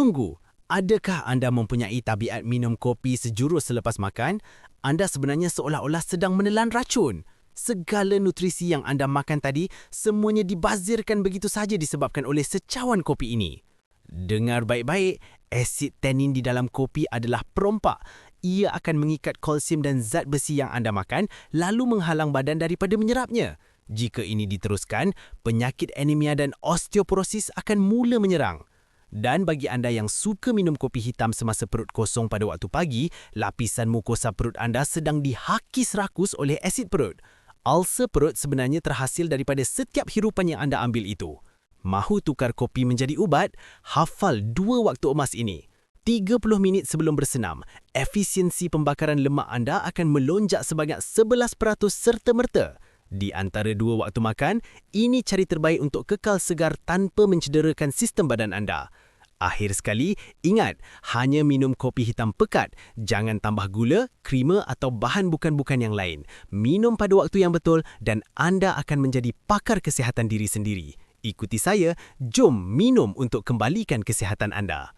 Tunggu, adakah anda mempunyai tabiat minum kopi sejurus selepas makan? Anda sebenarnya seolah-olah sedang menelan racun. Segala nutrisi yang anda makan tadi semuanya dibazirkan begitu saja disebabkan oleh secawan kopi ini. Dengar baik-baik, asid tannin di dalam kopi adalah perompak. Ia akan mengikat kalsium dan zat besi yang anda makan lalu menghalang badan daripada menyerapnya. Jika ini diteruskan, penyakit anemia dan osteoporosis akan mula menyerang. Dan bagi anda yang suka minum kopi hitam semasa perut kosong pada waktu pagi, lapisan mukosa perut anda sedang dihakis rakus oleh asid perut. Ulcer perut sebenarnya terhasil daripada setiap hirupan yang anda ambil itu. Mahu tukar kopi menjadi ubat? Hafal dua waktu emas ini. 30 minit sebelum bersenam, efisiensi pembakaran lemak anda akan melonjak sebanyak 11% serta-merta. Di antara dua waktu makan, ini cari terbaik untuk kekal segar tanpa mencederakan sistem badan anda. Akhir sekali, ingat, hanya minum kopi hitam pekat. Jangan tambah gula, krima atau bahan bukan-bukan yang lain. Minum pada waktu yang betul dan anda akan menjadi pakar kesihatan diri sendiri. Ikuti saya, jom minum untuk kembalikan kesihatan anda.